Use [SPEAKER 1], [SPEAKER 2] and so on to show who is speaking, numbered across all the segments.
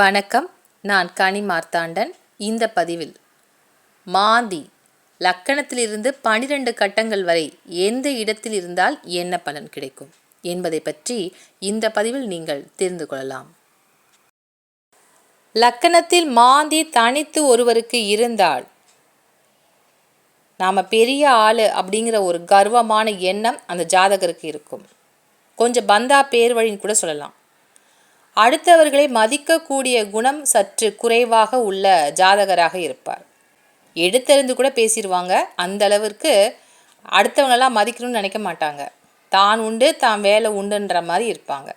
[SPEAKER 1] வணக்கம். நான் கனி மார்த்தாண்டன். இந்த பதிவில் மாந்தி லக்கணத்திலிருந்து பனிரெண்டு கட்டங்கள் வரை எந்த இடத்தில் இருந்தால் என்ன பலன் கிடைக்கும் என்பதை பற்றி இந்த பதிவில் நீங்கள் தெரிந்து கொள்ளலாம். லக்கணத்தில் மாந்தி தனித்து ஒருவருக்கு இருந்தால் நாம் பெரிய ஆள் அப்படிங்கிற ஒரு கர்வமான எண்ணம் அந்த ஜாதகருக்கு இருக்கும். கொஞ்சம் பந்தா பேர் வழின்னு கூட சொல்லலாம். அடுத்தவர்களை மதிக்கக்கூடிய குணம் சற்று குறைவாக உள்ள ஜாதகராக இருப்பார். எடுத்தறிந்து கூட பேசிடுவாங்க அந்த அளவிற்கு அடுத்தவங்களெல்லாம் மதிக்கணும்னு நினைக்க மாட்டாங்க. தான் உண்டு தான் வேலை உண்டுன்ற மாதிரி இருப்பாங்க.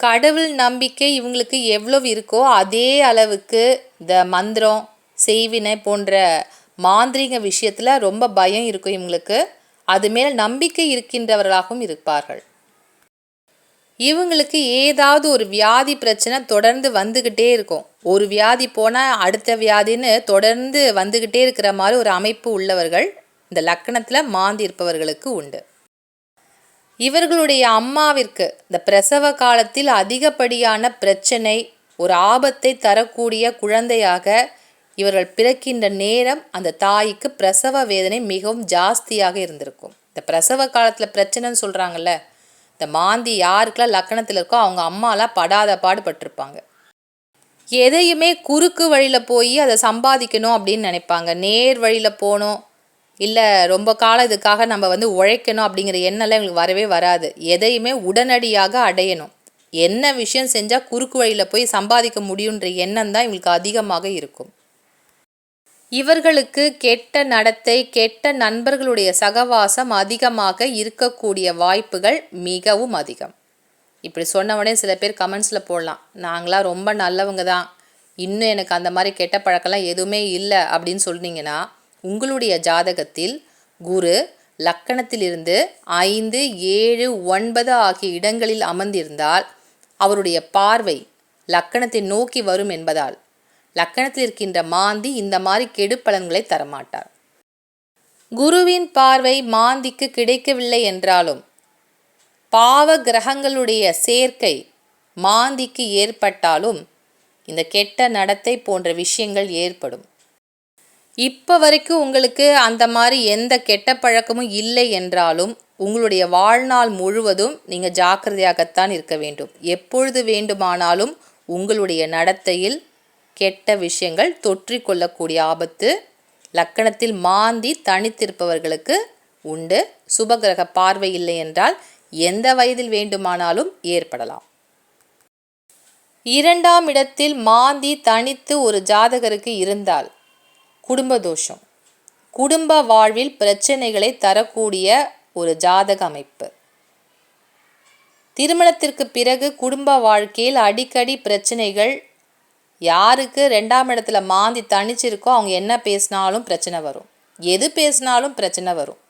[SPEAKER 1] கடவுள் நம்பிக்கை இவங்களுக்கு எவ்வளவு இருக்கோ அதே அளவுக்கு இந்த மந்திரம் செய்வினை போன்ற மாந்திரிக விஷயத்தில் ரொம்ப பயம் இருக்கும் இவங்களுக்கு. அது மேல் நம்பிக்கை இருக்கின்றவர்களாகவும் இருப்பார்கள். இவங்களுக்கு ஏதாவது ஒரு வியாதி பிரச்சனை தொடர்ந்து வந்துக்கிட்டே இருக்கும். ஒரு வியாதி போனால் அடுத்த வியாதின்னு தொடர்ந்து வந்துக்கிட்டே இருக்கிற மாதிரி ஒரு அமைப்பு உள்ளவர்கள் இந்த லக்கணத்தில் மாந்தி இருப்பவர்களுக்கு உண்டு. இவர்களுடைய அம்மாவிற்கு இந்த பிரசவ காலத்தில் அதிகப்படியான பிரச்சனை ஒரு ஆபத்தை தரக்கூடிய குழந்தையாக இவர்கள் பிறக்கின்ற நேரம் அந்த தாய்க்கு பிரசவ வேதனை மிகவும் ஜாஸ்தியாக இருந்திருக்கும். இந்த பிரசவ காலத்தில் பிரச்சனைன்னு சொல்கிறாங்கல்ல இந்த மாந்தி யாருக்கெல்லாம் லக்கணத்தில் இருக்கோ அவங்க அம்மாலாம் படாத பாடுபட்டிருப்பாங்க எதையுமே குறுக்கு வழியில் போய் அதை சம்பாதிக்கணும் அப்படின்னு நினைப்பாங்க. நேர் வழியில் போகணும். இல்லை ரொம்ப காலம் இதுக்காக நம்ம வந்து உழைக்கணும் அப்படிங்கிற எண்ணெல்லாம் எங்களுக்கு வரவே வராது. எதையுமே உடனடியாக அடையணும். என்ன விஷயம் செஞ்சால் குறுக்கு வழியில் போய் சம்பாதிக்க முடியுன்ற எண்ணம் தான் இவங்களுக்கு அதிகமாக இருக்கும். இவர்களுக்கு கெட்ட நடத்தை கெட்ட நண்பர்களுடைய சகவாசம் அதிகமாக இருக்கக்கூடிய வாய்ப்புகள் மிகவும் அதிகம். இப்படி சொன்னவொடனே சில பேர் கமெண்ட்ஸில் போடலாம். நாங்களாம் ரொம்ப நல்லவங்க தான். இன்னும் எனக்கு அந்த மாதிரி கெட்ட பழக்கம்லாம் எதுவுமே இல்லை அப்படின்னு சொன்னீங்கன்னா உங்களுடைய ஜாதகத்தில் குரு லக்கணத்திலிருந்து ஐந்து ஏழு ஒன்பது ஆகிய இடங்களில் அமர்ந்திருந்தால் அவருடைய பார்வை லக்கணத்தை நோக்கி வரும் என்பதால் லக்கணத்தில் இருக்கின்ற மாந்தி இந்த மாதிரி கெடு பலன்களை தரமாட்டார். குருவின் பார்வை மாந்திக்கு கிடைக்கவில்லை என்றாலும் பாவ கிரகங்களுடைய சேர்க்கை மாந்திக்கு ஏற்பட்டாலும் இந்த கெட்ட நடத்தை போன்ற விஷயங்கள் ஏற்படும். இப்போ வரைக்கும் உங்களுக்கு அந்த மாதிரி எந்த கெட்ட பழக்கமும் இல்லை என்றாலும் உங்களுடைய வாழ்நாள் முழுவதும் நீங்கள் ஜாக்கிரதையாகத்தான் இருக்க வேண்டும். எப்பொழுது வேண்டுமானாலும் உங்களுடைய நடத்தையில் கெட்ட விஷயங்கள் தொற்றிக்கொள்ளக்கூடிய ஆபத்து லக்கணத்தில் மாந்தி தனித்திருப்பவர்களுக்கு உண்டு. சுபகிரக பார்வை இல்லை என்றால் எந்த வயதில் வேண்டுமானாலும் ஏற்படலாம். இரண்டாம் இடத்தில் மாந்தி தனித்து ஒரு ஜாதகருக்கு இருந்தால் குடும்ப தோஷம். குடும்ப வாழ்வில் பிரச்சனைகளை தரக்கூடிய ஒரு ஜாதக அமைப்பு. திருமணத்திற்கு பிறகு குடும்ப வாழ்க்கையில் அடிக்கடி பிரச்சனைகள் யாருக்கு ரெண்டாம் இடத்துல மாந்தி தனிச்சிருக்கோ அவங்க என்ன பேசினாலும் பிரச்சனை வரும். எது பேசினாலும் பிரச்சனை வரும்.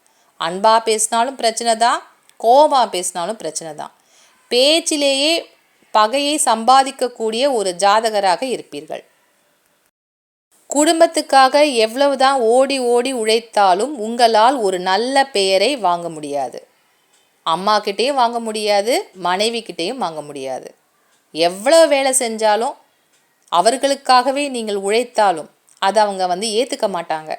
[SPEAKER 1] அன்பாக பேசினாலும் பிரச்சனை தான் கோபமாக பேசினாலும் பிரச்சனை தான். பேச்சிலேயே பகையை சம்பாதிக்கக்கூடிய ஒரு ஜாதகராக இருப்பீர்கள். குடும்பத்துக்காக எவ்வளவுதான் ஓடி ஓடி உழைத்தாலும் உங்களால் ஒரு நல்ல பெயரை வாங்க முடியாது. அம்மாக்கிட்டேயும் வாங்க முடியாது மனைவி கிட்டேயும் வாங்க முடியாது. எவ்வளோ வேலை செஞ்சாலும் அவர்களுக்காகவே நீங்கள் உழைத்தாலும் அதை அவங்க வந்து ஏற்றுக்க மாட்டாங்க.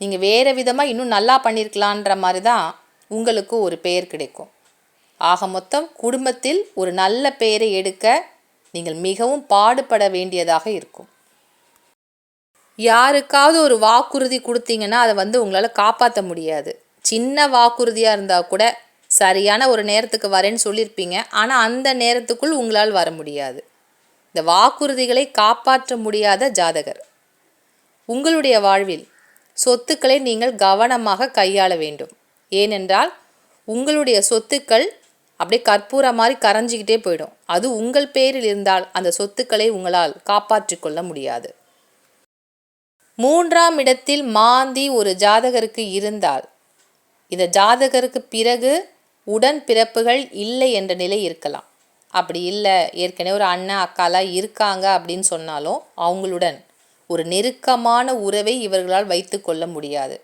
[SPEAKER 1] நீங்கள் வேறு விதமாக இன்னும் நல்லா பண்ணியிருக்கலான்ற மாதிரி தான் உங்களுக்கு ஒரு பெயர் கிடைக்கும். ஆக மொத்தம் குடும்பத்தில் ஒரு நல்ல பெயரை எடுக்க நீங்கள் மிகவும் பாடுபட வேண்டியதாக இருக்கும். யாருக்காவது ஒரு வாக்குறுதி கொடுத்தீங்கன்னா அதை வந்து உங்களால் காப்பாற்ற முடியாது. சின்ன வாக்குறுதியாக இருந்தால் கூட சரியான ஒரு நேரத்துக்கு வரேன்னு சொல்லியிருப்பீங்க ஆனால் அந்த நேரத்துக்குள் உங்களால் வர முடியாது. இந்த வாக்குறுதிகளை காப்பாற்ற முடியாத ஜாதகர். உங்களுடைய வாழ்வில் சொத்துக்களை நீங்கள் கவனமாக கையாள வேண்டும். ஏனென்றால் உங்களுடைய சொத்துக்கள் அப்படியே கற்பூர மாதிரி கரைஞ்சிக்கிட்டே போயிடும். அது உங்கள் பேரில் இருந்தால் அந்த சொத்துக்களை உங்களால் காப்பாற்றி கொள்ள முடியாது. மூன்றாம் இடத்தில் மாந்தி ஒரு ஜாதகருக்கு இருந்தால் இந்த ஜாதகருக்கு பிறகு உடன் பிறப்புகள் இல்லை என்ற நிலை இருக்கலாம். அப்படி இல்லை. ஏற்கனவே ஒரு அண்ணன் அக்காலாம் இருக்காங்க அப்படின்னு சொன்னாலும் அவங்களுடன் ஒரு நெருக்கமான உறவை இவர்களால் வைத்து கொள்ள முடியாது.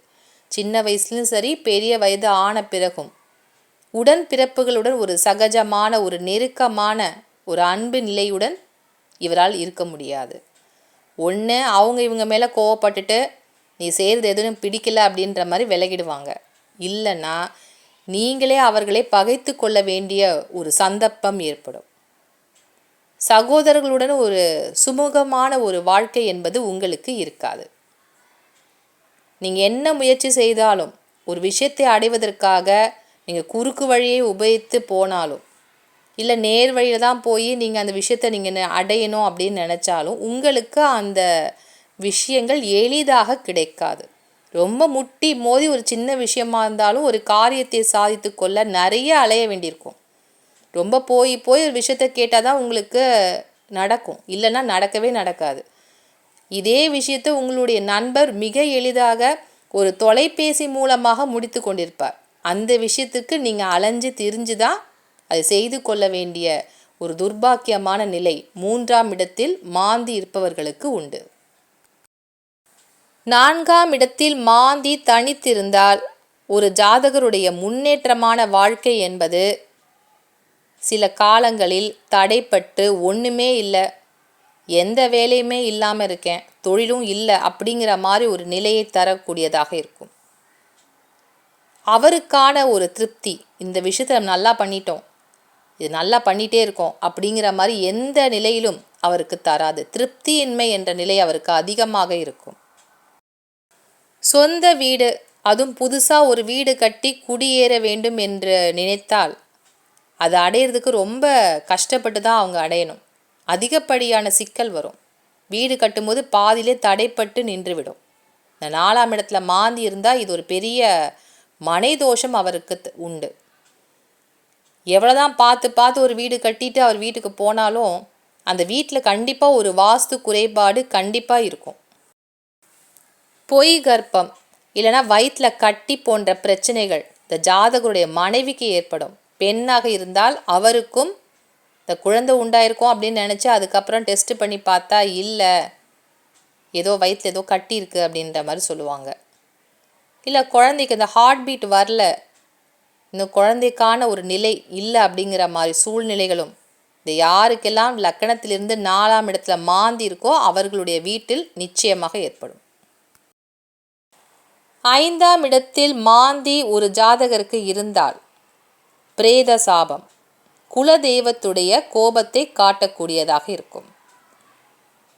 [SPEAKER 1] சின்ன வயசுலையும் சரி பெரிய வயது ஆன பிறகும் உடன் பிறப்புகளுடன் ஒரு சகஜமான ஒரு நெருக்கமான ஒரு அன்பு நிலையுடன் இவரால் இருக்க முடியாது. ஒன்று அவங்க இவங்க மேலே கோவப்பட்டுட்டு நீ செய்கிறது எதுவும் பிடிக்கல அப்படின்ற மாதிரி விலகிடுவாங்க. இல்லைன்னா நீங்களே அவர்களை பகைத்து கொள்ள வேண்டிய ஒரு சந்தர்ப்பம் ஏற்படும். சகோதரர்களுடன் ஒரு சுமூகமான ஒரு வாழ்க்கை என்பது உங்களுக்கு இருக்காது. நீங்கள் என்ன முயற்சி செய்தாலும் ஒரு விஷயத்தை அடைவதற்காக நீங்கள் குறுக்கு வழியை உபயோகித்து போனாலும் இல்லை நேர் வழியில் தான் போய் நீங்கள் அந்த விஷயத்தை நீங்கள் அடையணும் அப்படின்னு நினச்சாலும் உங்களுக்கு அந்த விஷயங்கள் எளிதாக கிடைக்காது. ரொம்ப முட்டி மோதி ஒரு சின்ன விஷயமா இருந்தாலும் ஒரு காரியத்தை சாதித்து கொள்ள நிறைய அலைய வேண்டியிருக்கும். ரொம்ப போய் போய் ஒரு விஷயத்த கேட்டால் தான் உங்களுக்கு நடக்கும். இல்லைன்னா நடக்கவே நடக்காது. இதே விஷயத்தை உங்களுடைய நண்பர் மிக எளிதாக ஒரு தொலைபேசி மூலமாக முடித்து கொண்டிருப்பார். அந்த விஷயத்துக்கு நீங்கள் அலைஞ்சு திரிஞ்சு தான் அதை செய்து கொள்ள வேண்டிய ஒரு துர்பாக்கியமான நிலை மூன்றாம் இடத்தில் மாந்தி இருப்பவர்களுக்கு உண்டு. நான்காம் இடத்தில் மாந்தி தனித்திருந்தால் ஒரு ஜாதகருடைய முன்னேற்றமான வாழ்க்கை என்பது சில காலங்களில் தடைப்பட்டு ஒன்றுமே இல்லை. எந்த வேலையுமே இல்லாமல் இருக்கேன். தொழிலும் இல்லை அப்படிங்கிற மாதிரி ஒரு நிலையை தரக்கூடியதாக இருக்கும். அவருக்கான ஒரு திருப்தி இந்த விஷயத்தை நம்ம நல்லா பண்ணிட்டோம். இது நல்லா பண்ணிகிட்டே இருக்கோம் அப்படிங்கிற மாதிரி எந்த நிலையிலும் அவருக்கு தராது. திருப்தியின்மை என்ற நிலை அவருக்கு அதிகமாக இருக்கும். சொந்த வீடு அதுவும் புதுசாக ஒரு வீடு கட்டி குடியேற வேண்டும் என்று நினைத்தால் அதை அடையிறதுக்கு ரொம்ப கஷ்டப்பட்டு தான் அவங்க அடையணும். அதிகப்படியான சிக்கல் வரும். வீடு கட்டும்போது பாதியிலே தடைப்பட்டு நின்றுவிடும். இந்த நாலாம் இடத்துல மாந்தி இருந்தால் இது ஒரு பெரிய மனை தோஷம் அவருக்கு உண்டு. எவ்வளோதான் பார்த்து பார்த்து ஒரு வீடு கட்டிட்டு அவர் வீட்டுக்கு போனாலும் அந்த வீட்டில் கண்டிப்பாக ஒரு வாஸ்து குறைபாடு கண்டிப்பாக இருக்கும். பொய் கர்ப்பம் இல்லைனா வயிற்றில் கட்டி போன்ற பிரச்சனைகள் இந்த ஜாதகருடைய மனைவிக்கு ஏற்படும். பெண்ணாக இருந்தால் அவருக்கும் இந்த குழந்தை உண்டாயிருக்கும் அப்படின்னு நினச்சி அதுக்கப்புறம் டெஸ்ட்டு பண்ணி பார்த்தா இல்லை ஏதோ வயிற்றில் ஏதோ கட்டி இருக்குது அப்படின்ற மாதிரி சொல்லுவாங்க. இல்லை குழந்தைக்கு இந்த ஹார்ட் பீட் வரல இந்த குழந்தைக்கான ஒரு நிலை இல்லை அப்படிங்கிற மாதிரி சூழ்நிலைகளும் இந்த யாருக்கெல்லாம் லக்கணத்திலிருந்து நாலாம் இடத்துல மாந்தி இருக்கோ அவர்களுடைய வீட்டில் நிச்சயமாக ஏற்படும். ஐந்தாம் இடத்தில் மாந்தி ஒரு ஜாதகருக்கு இருந்தால் பிரேத சாபம் குலதெய்வத்துடைய கோபத்தை காட்டக்கூடியதாக இருக்கும்.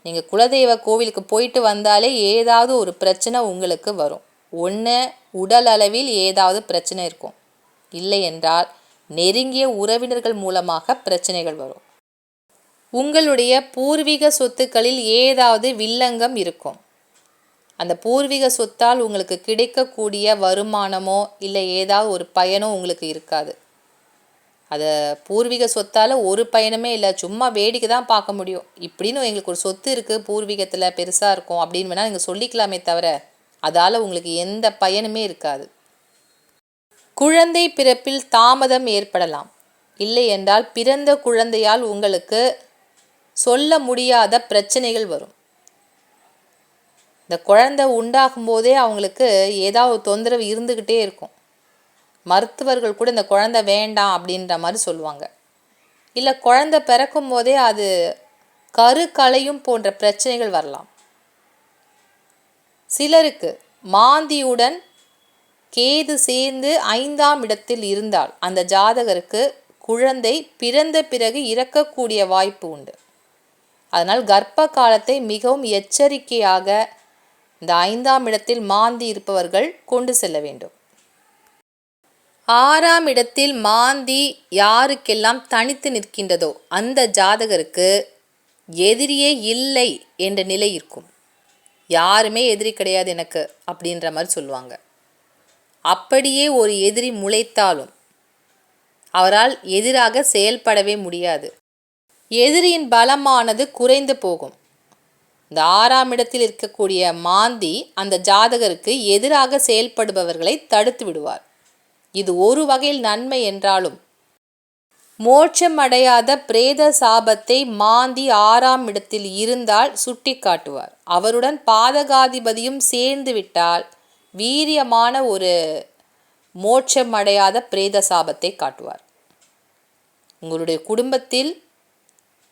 [SPEAKER 1] நீங்கள் குலதெய்வ கோவிலுக்கு போயிட்டு வந்தாலே ஏதாவது ஒரு பிரச்சனை உங்களுக்கு வரும். ஒன்று உடல் அளவில் ஏதாவது பிரச்சனை இருக்கும். இல்லை என்றால் நெருங்கிய உறவினர்கள் மூலமாக பிரச்சனைகள் வரும். உங்களுடைய பூர்வீக சொத்துக்களில் ஏதாவது வில்லங்கம் இருக்கும். அந்த பூர்வீக சொத்தால் உங்களுக்கு கிடைக்கக்கூடிய வருமானமோ இல்லை ஏதாவது ஒரு பயனோ உங்களுக்கு இருக்காது. அதை பூர்வீக சொத்தால் ஒரு பயனுமே இல்லை சும்மா வேடிக்கை தான் பார்க்க முடியும். இப்படின்னு எங்களுக்கு ஒரு சொத்து இருக்குது பூர்வீகத்தில் பெருசாக இருக்கும் அப்படின்னு வேணால் நீங்கள் சொல்லிக்கலாமே தவிர அதால் உங்களுக்கு எந்த பயனுமே இருக்காது. குழந்தை பிறப்பில் தாமதம் ஏற்படலாம். இல்லை என்றால் பிறந்த குழந்தையால் உங்களுக்கு சொல்ல முடியாத பிரச்சனைகள் வரும். இந்த குழந்தை உண்டாகும் போதே அவங்களுக்கு ஏதாவது தொந்தரவு இருந்துக்கிட்டே இருக்கும். மருத்துவர்கள் கூட இந்த குழந்தை வேண்டாம் அப்படின்ற மாதிரி சொல்லுவாங்க. இல்லை குழந்தை பிறக்கும் போதே அது கருக்கலையும் போன்ற பிரச்சனைகள் வரலாம். சிலருக்கு மாந்தியுடன் கேது சேர்ந்து ஐந்தாம் இடத்தில் இருந்தால் அந்த ஜாதகருக்கு குழந்தை பிறந்த பிறகு இறக்கக்கூடிய வாய்ப்பு உண்டு. அதனால் கர்ப்ப காலத்தை மிகவும் எச்சரிக்கையாக இந்த ஐந்தாம் இடத்தில் மாந்தி இருப்பவர்கள் கொண்டு செல்ல வேண்டும். ஆறாம் இடத்தில் மாந்தி யாருக்கெல்லாம் தனித்து நிற்கின்றதோ அந்த ஜாதகருக்கு எதிரியே இல்லை என்ற நிலை இருக்கும். யாருமே எதிரி கிடையாது எனக்கு அப்படின்ற மாதிரி சொல்லுவாங்க. அப்படியே ஒரு எதிரி முளைத்தாலும் அவரால் எதிராக செயல்படவே முடியாது. எதிரியின் பலமானது குறைந்து போகும். இந்த ஆறாம் இடத்தில் இருக்கக்கூடிய மாந்தி அந்த ஜாதகருக்கு எதிராக செயல்படுபவர்களை தடுத்து விடுவார். இது ஒரு வகையில் நன்மை என்றாலும் மோட்சம் அடையாத பிரேத சாபத்தை மாந்தி ஆறாம் இடத்தில் இருந்தால் சுட்டி காட்டுவார் அவருடன் பாதகாதிபதியும் சேர்ந்து விட்டால் வீரியமான ஒரு மோட்சம் அடையாத பிரேத சாபத்தை காட்டுவார். உங்களுடைய குடும்பத்தில்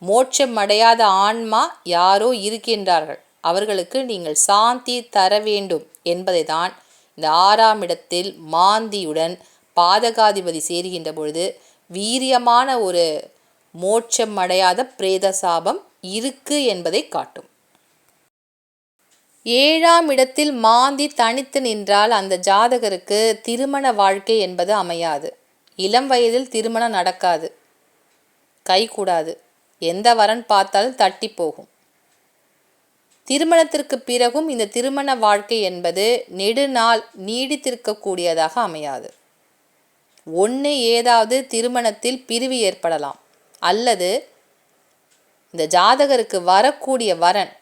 [SPEAKER 1] மோட்சம் அடையாத ஆன்மா யாரோ இருக்கின்றார்கள். அவர்களுக்கு நீங்கள் சாந்தி தர வேண்டும் என்பதை தான் இந்த ஆறாம் இடத்தில் மாந்தியுடன் பாதகாதிபதி சேருகின்ற பொழுது வீரியமான ஒரு மோட்சம் அடையாத பிரேத சாபம் இருக்கு என்பதை காட்டும். ஏழாம் இடத்தில் மாந்தி தனித்து நின்றால் அந்த ஜாதகருக்கு திருமண வாழ்க்கை என்பது அமையாது. இளம் வயதில் திருமணம் நடக்காது. கை கூடாது. எந்த வரன் பார்த்தாலும் தட்டி போகும். திருமணத்திற்கு பிறகும் இந்த திருமண வாழ்க்கை என்பது நெடுநாள் நீடித்திருக்கக்கூடியதாக அமையாது. ஒன்று ஏதாவது திருமணத்தில் பிரிவு ஏற்படலாம். அல்லது இந்த ஜாதகருக்கு வரக்கூடிய வரன்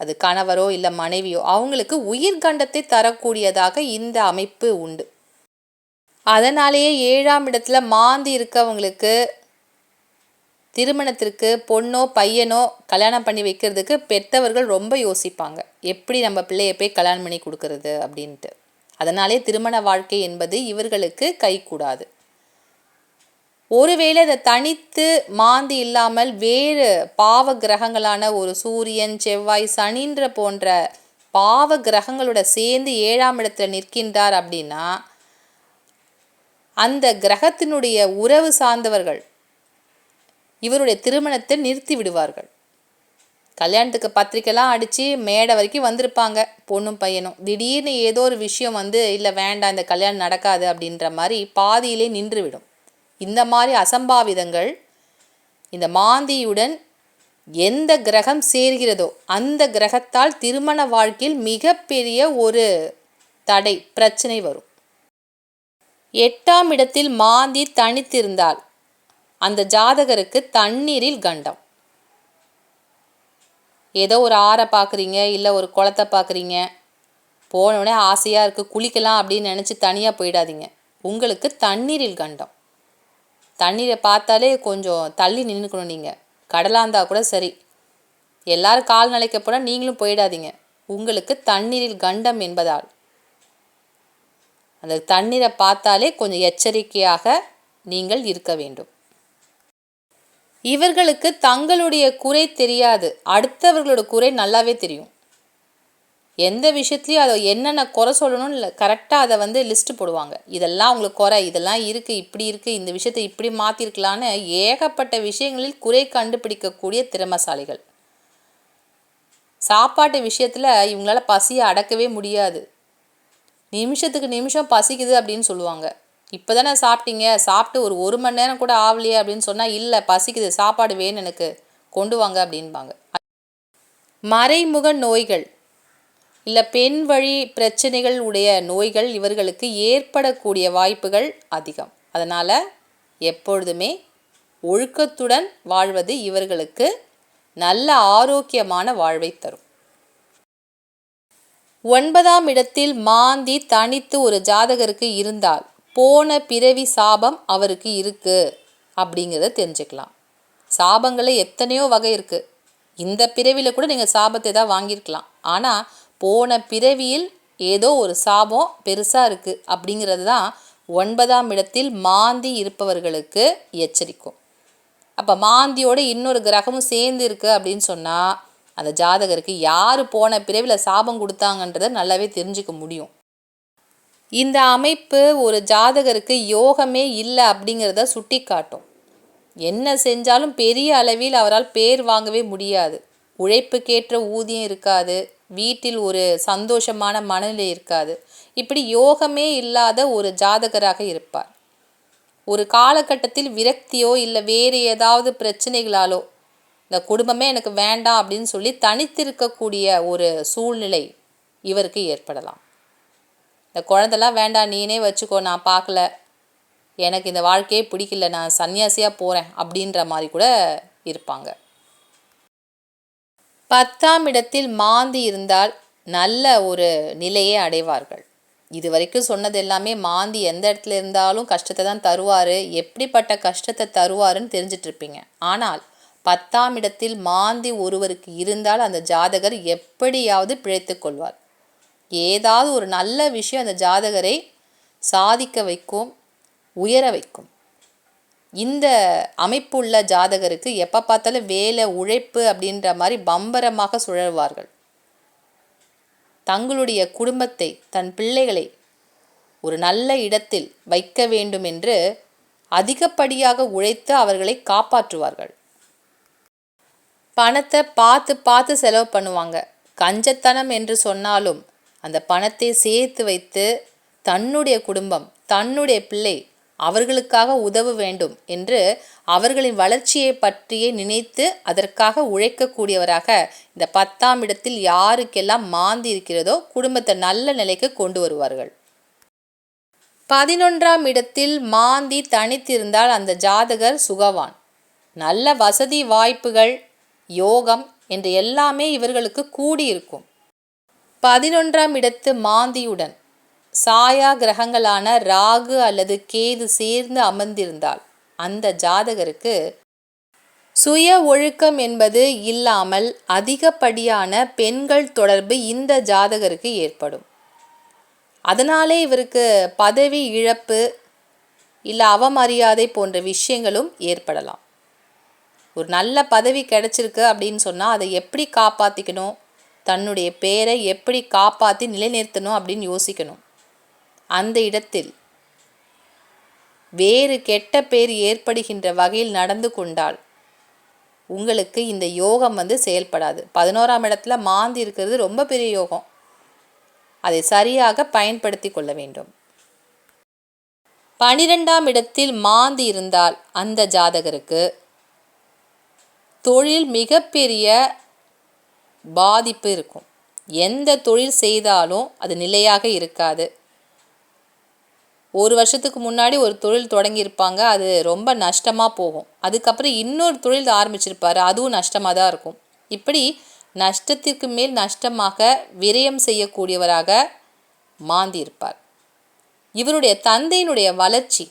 [SPEAKER 1] அது கணவரோ இல்லை மனைவியோ அவங்களுக்கு உயிர்கண்டத்தை தரக்கூடியதாக இந்த அமைப்பு உண்டு. அதனாலேயே ஏழாம் இடத்துல மாந்தி இருக்கவங்களுக்கு திருமணத்திற்கு பொண்ணோ பையனோ கல்யாணம் பண்ணி வைக்கிறதுக்கு பெற்றவர்கள் ரொம்ப யோசிப்பாங்க. எப்படி நம்ம பிள்ளைய போய் கல்யாணம் பண்ணி கொடுக்கறது அப்படின்ட்டு. அதனாலே திருமண வாழ்க்கை என்பது இவர்களுக்கு கைகூடாது. ஒருவேளை அதை தனித்து மாந்தி இல்லாமல் வேறு பாவ கிரகங்களான ஒரு சூரியன் செவ்வாய் சனின்ற போன்ற பாவ கிரகங்களோட சேர்ந்து ஏழாம் இடத்துல நிற்கின்றார் அப்படின்னா அந்த கிரகத்தினுடைய உறவு சார்ந்தவர்கள் இவருடைய திருமணத்தை நிறுத்தி விடுவார்கள். கல்யாணத்துக்கு பத்திரிக்கைலாம் அடித்து மேடை வரைக்கும் வந்திருப்பாங்க பொண்ணும் பையனும். திடீர்னு ஏதோ ஒரு விஷயம் வந்து இல்லை வேண்டாம் இந்த கல்யாணம் நடக்காது அப்படின்ற மாதிரி பாதியிலே நின்றுவிடும். இந்த மாதிரி அசம்பாவிதங்கள் இந்த மாந்தியுடன் எந்த கிரகம் சேர்கிறதோ அந்த கிரகத்தால் திருமண வாழ்க்கையில் மிகப்பெரிய ஒரு தடை பிரச்சனை வரும். எட்டாம் இடத்தில் மாந்தி தனித்திருந்தால் அந்த ஜாதகருக்கு தண்ணீரில் கண்டம். ஏதோ ஒரு ஆறை பார்க்குறீங்க இல்லை ஒரு குளத்தை பார்க்குறீங்க போனோடனே ஆசையாக இருக்குது குளிக்கலாம் அப்படின்னு நினச்சி தனியாக போயிடாதீங்க. உங்களுக்கு தண்ணீரில் கண்டம். தண்ணீரை பார்த்தாலே கொஞ்சம் தள்ளி நின்றுக்கணும் நீங்கள் கடலாக இருந்தால் கூட சரி. எல்லாரும் கால் நிலைக்க போனால் நீங்களும் போயிடாதீங்க. உங்களுக்கு தண்ணீரில் கண்டம் என்பதால். அந்த தண்ணீரை பார்த்தாலே கொஞ்சம் எச்சரிக்கையாக நீங்கள் இருக்க வேண்டும். இவர்களுக்கு தங்களுடைய குறை தெரியாது. அடுத்தவர்களோட குறை நல்லாவே தெரியும். எந்த விஷயத்துலையும் அதை என்னென்ன குறை சொல்லணும்னு இல்லை கரெக்டாக அதை வந்து லிஸ்ட்டு போடுவாங்க. இதெல்லாம் அவங்களுக்கு குறை இதெல்லாம் இருக்குது இப்படி இருக்குது இந்த விஷயத்தை இப்படி மாற்றிருக்கலான்னு ஏகப்பட்ட விஷயங்களில் குறை கண்டுபிடிக்கக்கூடிய திறமசாலிகள். சாப்பாட்டு விஷயத்தில் இவங்களால் பசியை அடக்கவே முடியாது. நிமிஷத்துக்கு நிமிஷம் பசிக்குது அப்படின்னு சொல்லுவாங்க. இப்போ தானே சாப்பிட்டீங்க? சாப்பிட்டு ஒரு ஒரு மணி நேரம் கூட ஆகலையே அப்படின்னு சொன்னால் இல்லை பசிக்குது சாப்பாடு வேணும் எனக்கு. கொண்டு வாங்க அப்படின்பாங்க. மறைமுக நோய்கள். இல்லை பெண் வழி பிரச்சனைகள் உடைய நோய்கள் இவர்களுக்கு ஏற்படக்கூடிய வாய்ப்புகள் அதிகம். அதனால் எப்பொழுதுமே ஒழுக்கத்துடன் வாழ்வது இவர்களுக்கு நல்ல ஆரோக்கியமான வாழ்வை தரும். ஒன்பதாம் இடத்தில் மாந்தி தனித்து ஒரு ஜாதகருக்கு இருந்தால் போன பிறவி சாபம் அவருக்கு இருக்குது அப்படிங்கிறத தெரிஞ்சுக்கலாம். சாபங்களில் எத்தனையோ வகை இருக்குது இந்த பிறவியில் கூட நீங்கள் சாபத்தை தான் வாங்கியிருக்கலாம். ஆனால் போன பிறவியில் ஏதோ ஒரு சாபம் பெருசாக இருக்குது அப்படிங்கிறது தான் ஒன்பதாம் இடத்தில் மாந்தி இருப்பவர்களுக்கு எச்சரிக்கும். அப்போ மாந்தியோடு இன்னொரு கிரகமும் சேர்ந்து இருக்குது அப்படின்னு சொன்னால் அந்த ஜாதகருக்கு யார் போன பிறவியில் சாபம் கொடுத்தாங்கன்றதை நல்லாவே தெரிஞ்சுக்க முடியும். இந்த அமைப்பு ஒரு ஜாதகருக்கு யோகமே இல்லை அப்படிங்கிறத சுட்டி காட்டும் என்ன செஞ்சாலும் பெரிய அளவில் அவரால் பேர் வாங்கவே முடியாது. உழைப்புக்கேற்ற ஊதியம் இருக்காது. வீட்டில் ஒரு சந்தோஷமான மனநிலை இருக்காது. இப்படி யோகமே இல்லாத ஒரு ஜாதகராக இருப்பார். ஒரு காலகட்டத்தில் விரக்தியோ இல்லை வேறு ஏதாவது பிரச்சனைகளாலோ இந்த குடும்பமே எனக்கு வேண்டாம் அப்படின்னு சொல்லி தனித்திருக்கக்கூடிய ஒரு சூழ்நிலை இவருக்கு ஏற்படலாம். இந்த குழந்தெல்லாம் வேண்டாம் நீனே வச்சுக்கோ நான் பார்க்கல. எனக்கு இந்த வாழ்க்கையே பிடிக்கல நான் சன்னியாசியாக போகிறேன் அப்படின்ற மாதிரி கூட இருப்பாங்க. பத்தாம் இடத்தில் மாந்தி இருந்தால் நல்ல ஒரு நிலையை அடைவார்கள். இது வரைக்கும் சொன்னது எல்லாமே மாந்தி எந்த இடத்துல இருந்தாலும் கஷ்டத்தை தான் தருவார் எப்படிப்பட்ட கஷ்டத்தை தருவாருன்னு தெரிஞ்சிட்ருப்பீங்க ஆனால் பத்தாம் இடத்தில் மாந்தி ஒருவருக்கு இருந்தால் அந்த ஜாதகர் எப்படியாவது பிழைத்து கொள்வார். ஏதாவது ஒரு நல்ல விஷயம் அந்த ஜாதகரை சாதிக்க வைக்கும் உயர வைக்கும். இந்த அமைப்புள்ள ஜாதகருக்கு எப்போ பார்த்தாலும் வேலை உழைப்பு அப்படின்ற மாதிரி பம்பரமாக சுழல்வார்கள். தங்களுடைய குடும்பத்தை தன் பிள்ளைகளை ஒரு நல்ல இடத்தில் வைக்க வேண்டும் என்று அதிகப்படியாக உழைத்து அவர்களை காப்பாற்றுவார்கள். பணத்தை பார்த்து பார்த்து செலவு பண்ணுவாங்க. கஞ்சத்தனம் என்று சொன்னாலும் அந்த பணத்தை சேர்த்து வைத்து தன்னுடைய குடும்பம் தன்னுடைய பிள்ளை அவர்களுக்காக உதவ வேண்டும் என்று அவர்களின் வளர்ச்சியை பற்றியே நினைத்து அதற்காக உழைக்கக்கூடியவராக இந்த பத்தாம் இடத்தில் யாருக்கெல்லாம் மாந்தி இருக்கிறதோ குடும்பத்தை நல்ல நிலைக்கு கொண்டு வருவார்கள். பதினொன்றாம் இடத்தில் மாந்தி தனித்திருந்தால் அந்த ஜாதகர் சுகவான். நல்ல வசதி வாய்ப்புகள் யோகம் என்று எல்லாமே இவர்களுக்கு கூடியிருக்கும். பதினொன்றாம் இடத்து மாந்தியுடன் சாயா கிரகங்களான ராகு அல்லது கேது சேர்ந்து அமர்ந்திருந்தால் அந்த ஜாதகருக்கு சுய ஒழுக்கம் என்பது இல்லாமல் அதிகப்படியான பெண்கள் தொடர்பு இந்த ஜாதகருக்கு ஏற்படும். அதனாலே இவருக்கு பதவி இழப்பு இல்லை அவமரியாதை போன்ற விஷயங்களும் ஏற்படலாம். ஒரு நல்ல பதவி கிடைச்சிருக்கு அப்படின்னு சொன்னால் அதை எப்படி காப்பாற்றிக்கணும் தன்னுடைய பேரை எப்படி காப்பாற்றி நிலைநிறுத்தணும் அப்படின்னு யோசிக்கணும். அந்த இடத்தில் வேறு கெட்ட பேர் ஏற்படுகின்ற வகையில் நடந்து கொண்டால் உங்களுக்கு இந்த யோகம் வந்து செயல்படாது. பதினோராம் இடத்துல மாந்தி இருக்கிறது ரொம்ப பெரிய யோகம். அதை சரியாக பயன்படுத்தி கொள்ள வேண்டும். பனிரெண்டாம் இடத்தில் மாந்தி இருந்தால் அந்த ஜாதகருக்கு தொழில் மிகப்பெரிய பாதிப்பு இருக்கும். எந்த தொழில் செய்தாலும் அது நிலையாக இருக்காது. ஒரு வருஷத்துக்கு முன்னாடி ஒரு தொழில் தொடங்கியிருப்பாங்க அது ரொம்ப நஷ்டமாக போகும். அதுக்கப்புறம் இன்னொரு தொழில் ஆரம்பிச்சிருப்பார் அதுவும் நஷ்டமாக தான் இருக்கும். இப்படி நஷ்டத்திற்கு மேல் நஷ்டமாக விரயம் செய்யக்கூடியவராக மாந்தி இருப்பார் இவருடைய தந்தையினுடைய வளர்ச்சி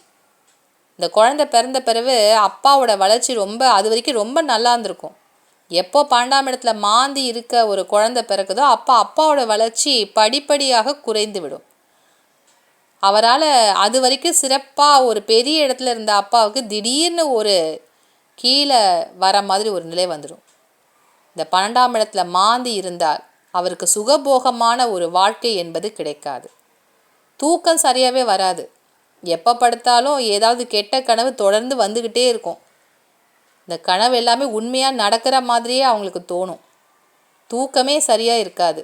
[SPEAKER 1] இந்த குழந்தை பிறந்த பிறகு அப்பாவோட வளர்ச்சி ரொம்ப அது வரைக்கும் ரொம்ப நல்லா இருந்திருக்கும். எப்போ பன்னெண்டாம் மாந்தி இருக்க ஒரு குழந்தை பிறகுதோ அப்போ அப்பாவோட வளர்ச்சி படிப்படியாக குறைந்து விடும். அவரால் அது வரைக்கும் சிறப்பாக ஒரு பெரிய இடத்துல இருந்த அப்பாவுக்கு திடீர்னு ஒரு கீழே வர மாதிரி ஒரு நிலை வந்துடும். இந்த பன்னெண்டாம் இடத்துல மாந்தி இருந்தால் அவருக்கு சுகபோகமான ஒரு வாழ்க்கை என்பது கிடைக்காது. தூக்கம் சரியாகவே வராது. எப்போ படுத்தாலும் ஏதாவது கெட்ட கனவு தொடர்ந்து வந்துக்கிட்டே இருக்கும். இந்த கனவு எல்லாமே உண்மையாக நடக்கிற மாதிரியே அவங்களுக்கு தோணும். தூக்கமே சரியாக இருக்காது.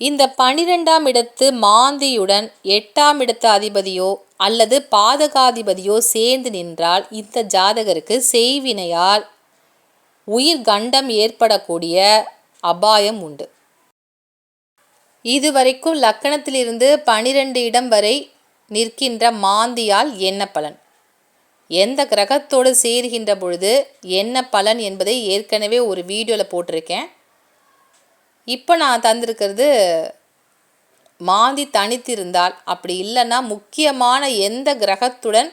[SPEAKER 1] இந்த பனிரெண்டாம் இடத்து மாந்தியுடன் எட்டாம் இடத்து அதிபதியோ அல்லது பாதகாதிபதியோ சேர்ந்து நின்றால் இந்த ஜாதகருக்கு செய்வினையால் உயிர் கண்டம் ஏற்படக்கூடிய அபாயம் உண்டு. இதுவரைக்கும் லக்கணத்திலிருந்து பனிரெண்டு இடம் வரை நிற்கின்ற மாந்தியால் என்ன பலன்? எந்த கிரகத்தோடு சேர்கின்ற பொழுது என்ன பலன் என்பதை ஏற்கனவே ஒரு வீடியோவில் போட்டிருக்கேன். இப்போ நான் தந்திருக்கிறது மாந்தி தனித்திருந்தால் அப்படி இல்லைன்னா முக்கியமான எந்த கிரகத்துடன்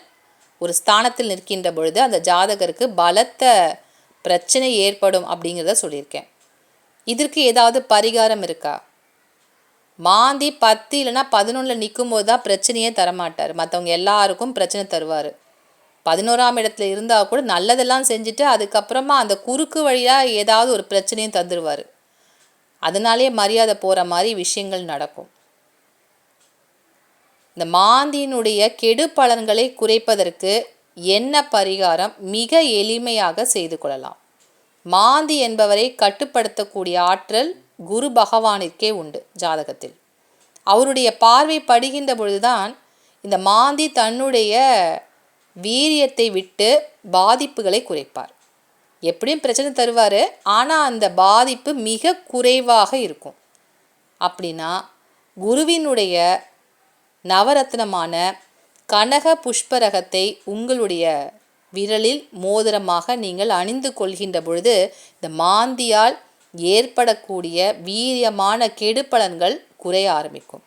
[SPEAKER 1] ஒரு ஸ்தானத்தில் நிற்கின்ற பொழுது அந்த ஜாதகருக்கு பலத்த பிரச்சனை ஏற்படும் அப்படிங்கிறத சொல்லியிருக்கேன். இதற்கு ஏதாவது பரிகாரம் இருக்கா? மாந்தி பத்து இல்லைன்னா பதினொன்றில் நிற்கும் போது தான் பிரச்சனையே தரமாட்டார். மற்றவங்க எல்லாருக்கும் பிரச்சனை தருவார். பதினோராம் இடத்துல இருந்தால் கூட நல்லதெல்லாம் செஞ்சுட்டு அதுக்கப்புறமா அந்த குறுக்கு வழியாக ஏதாவது ஒரு பிரச்சனையும் தந்துடுவார் அதனாலே மரியாதை போகிற மாதிரி விஷயங்கள் நடக்கும். இந்த மாந்தியினுடைய கெடு பலன்களை குறைப்பதற்கு என்ன பரிகாரம் மிக எளிமையாக செய்து கொள்ளலாம். மாந்தி என்பவரை கட்டுப்படுத்தக்கூடிய ஆற்றல் குரு பகவானிற்கே உண்டு ஜாதகத்தில். அவருடைய பார்வை படுகின்ற பொழுதுதான் இந்த மாந்தி தன்னுடைய வீரியத்தை விட்டு பாதிப்புகளை குறைப்பார். எப்படியும் பிரச்சனை தருவார் ஆனால் அந்த பாதிப்பு மிக குறைவாக இருக்கும். அப்படின்னா குருவினுடைய நவரத்னமான கனக புஷ்பரகத்தை உங்களுடைய விரலில் மோதிரமாக நீங்கள் அணிந்து கொள்கின்ற பொழுது இந்த மாந்தியால் ஏற்படக்கூடிய வீரியமான கெடுபலன்கள் குறைய ஆரம்பிக்கும்.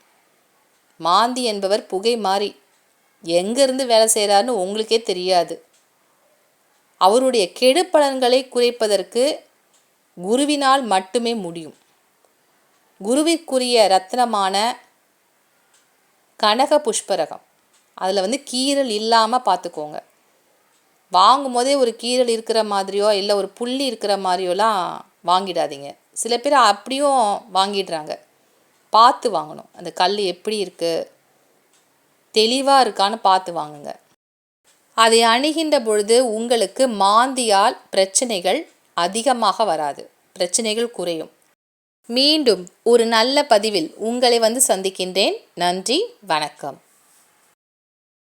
[SPEAKER 1] மாந்தி என்பவர் புகை மாறி எங்கேருந்து வேலை செய்கிறாருன்னு உங்களுக்கே தெரியாது. அவருடைய கெடு பலன்களை குறைப்பதற்கு குருவினால் மட்டுமே முடியும். குருவிற்குரிய ரத்னமான கனக புஷ்பரகம். அதில் வந்து கீரல் இல்லாமல் பார்த்துக்கோங்க. வாங்கும் போதே ஒரு கீரல் இருக்கிற மாதிரியோ இல்லை ஒரு புள்ளி இருக்கிற மாதிரியோலாம் வாங்கிடாதீங்க. சில பேர் அப்படியும் வாங்கிடுறாங்க. பார்த்து வாங்கணும். அந்த கல் எப்படி இருக்குது? தெளிவாக இருக்கான்னு பார்த்து வாங்குங்க. அதை அணுகின்ற பொழுது உங்களுக்கு மாந்தியால் பிரச்சனைகள் அதிகமாக வராது. பிரச்சனைகள் குறையும். மீண்டும் ஒரு நல்ல பதிவில் உங்களை வந்து சந்திக்கின்றேன். நன்றி வணக்கம்.